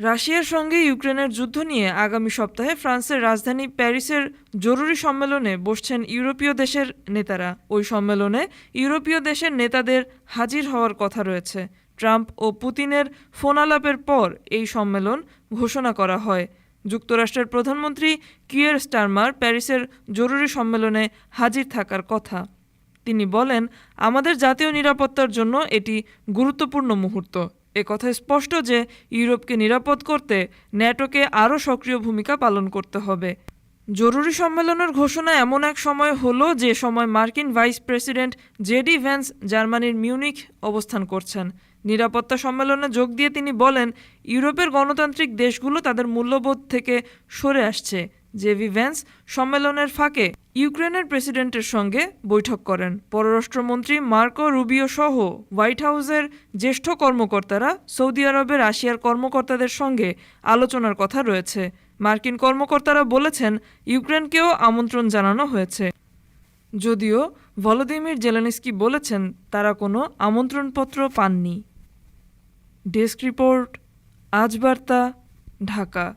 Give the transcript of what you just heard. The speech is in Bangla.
রাশিয়ার সঙ্গে ইউক্রেনের যুদ্ধ নিয়ে আগামী সপ্তাহে ফ্রান্সের রাজধানী প্যারিসের জরুরি সম্মেলনে বসছেন ইউরোপীয় দেশের নেতারা। ওই সম্মেলনে ইউরোপীয় দেশের নেতাদের হাজির হওয়ার কথা রয়েছে। ট্রাম্প ও পুতিনের ফোনালাপের পর এই সম্মেলন ঘোষণা করা হয়। যুক্তরাষ্ট্রের প্রধানমন্ত্রী কিয়ের স্টারমার প্যারিসের জরুরি সম্মেলনে হাজির থাকার কথা। তিনি বলেন, আমাদের জাতীয় নিরাপত্তার জন্য এটি গুরুত্বপূর্ণ মুহূর্ত। এ কথা স্পষ্ট যে ইউরোপকে নিরাপদ করতে ন্যাটোকে আরও সক্রিয় ভূমিকা পালন করতে হবে। জরুরি সম্মেলনের ঘোষণা এমন এক সময় হলো যে সময় মার্কিন ভাইস প্রেসিডেন্ট জেডি ভ্যান্স জার্মানির মিউনিখ অবস্থান করছেন। নিরাপত্তা সম্মেলনে যোগ দিয়ে তিনি বলেন, ইউরোপের গণতান্ত্রিক দেশগুলো তাদের মূল্যবোধ থেকে সরে আসছে। জেভি ভ্যান্স সম্মেলনের ফাঁকে ইউক্রেনের প্রেসিডেন্টের সঙ্গে বৈঠক করেন। পররাষ্ট্রমন্ত্রী মার্কো রুবিও সহ হোয়াইট হাউসের জ্যেষ্ঠ কর্মকর্তারা সৌদি আরবে রাশিয়ার কর্মকর্তাদের সঙ্গে আলোচনার কথা রয়েছে। মার্কিন কর্মকর্তারা বলেছেন, ইউক্রেনকেও আমন্ত্রণ জানানো হয়েছে। যদিও ভলোদিমির জেলেনস্কি বলেছেন, তারা কোনো আমন্ত্রণপত্র পাননি। ডেস্ক রিপোর্ট, আজ বার্তা, ঢাকা।